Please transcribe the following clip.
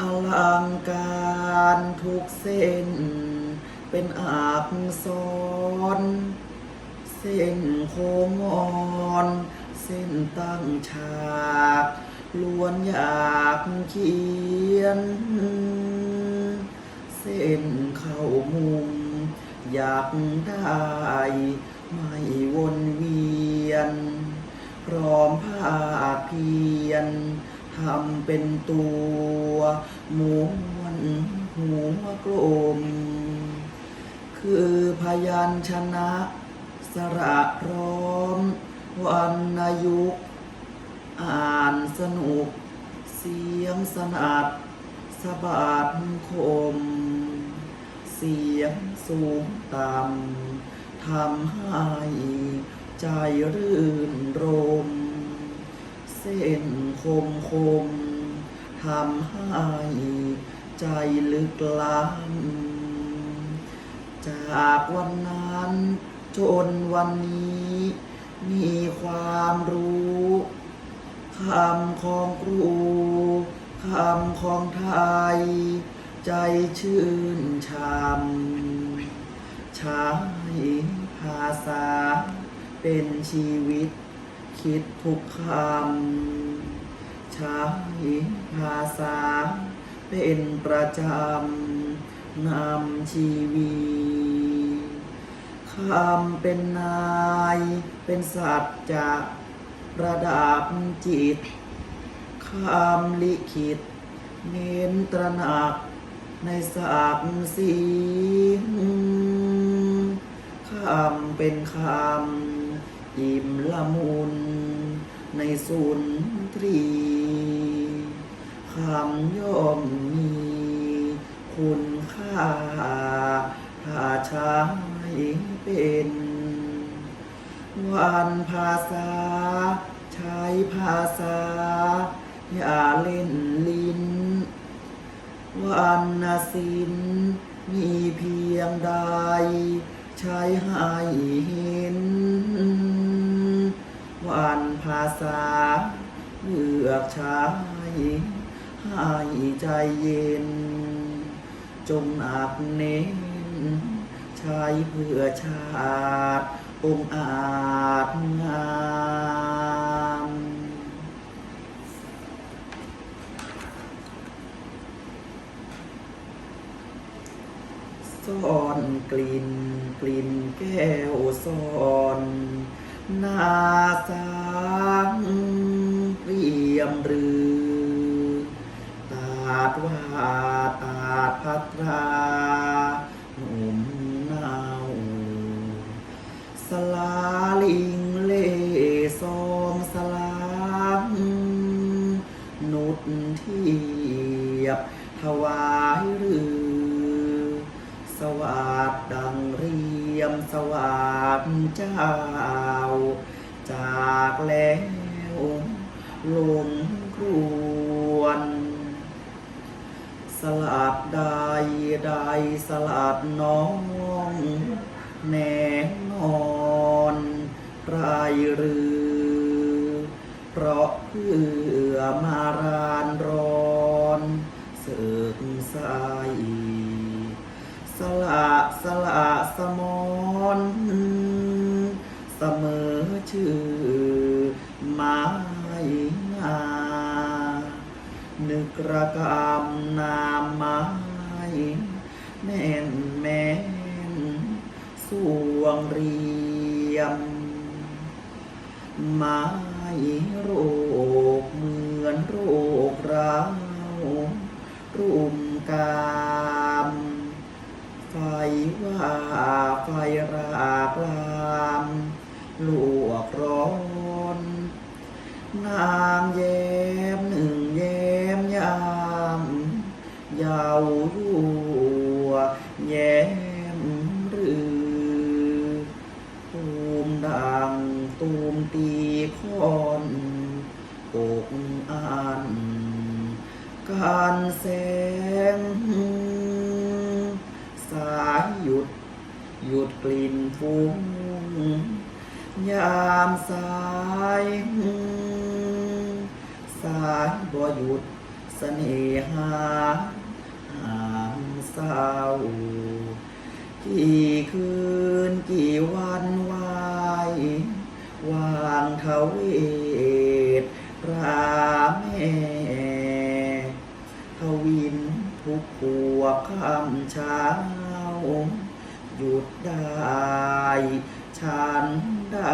อลังการทุกเส้น เป็นอักษรเส้นโค้งงอนเส้นตั้งฉากล้วนอยากเขียน เส้นเข้ามุม อยากได้ไม่วนเวียนพร้อมภาคเพียน ทำเป็นตัวม้วนหัวกลม คือพยัญชนะสระพร้อมวรรณยุกอ่านสนุก เสียงสนัดสะบาดคม เสียงสูงต่ำทำให้ใจรื่นรม เส้นคมคมทำให้ใจลึกล้ำจากวันนั้นจนวันนี้ มีความรู้คำของครูคำของไทย ใจชื่นชมใช้ภาษาเป็นชีวิต คิดทุกคำใช้ภาษา เป็นประจำ นำชีวีคำเป็นนาย เป็นสัตว์จะระดับจิตคำลิขิต เน้นตระหนักในศักดิ์ศรีคำเป็นคำ อิ่มละมุน ในสุนทรีคำย่อมมี คุณค่าถ้าใช้เป็น วันภาษา ใช้ภาษา อย่าเล่นลิ้น วันศิลมีเพียงใด ใช้ให้เห็นาษาเลือกใช้ให้ใจเย็น จงหนักเน้นใช้เพื่อชาติ องอาจงามซ่อนกลิ่นกลิ่นแก้วซ่อนหน้าสา ยบ ถวายหรือ สวัสดดังเรียมสวัสดเจ้า จากแล้วลงครวนสลัดใดใดสลัดน้องแหนนอนไรหรือ เพราะเพื่อมารานร นึกระกำนามไม้แน่นแม่นสวงเรียม ไม้โรคเหมือนโรคร้าวรุมกามไฟว่าไฟรากลามลวกร้อน นางแย้มหนึ่ ยาวยั่วแย้มรือตูมดังตูมตีคอนอกอันการแสง สายหยุด หยุดกลิ่นฟุ้งยามสายสายบ่หยุดสเสน่หา หามเศร้า กี่คืนกี่วันวายวางเทวศราแม่ทวินทุกขวบคำเช้า หยุดได้ฉันได้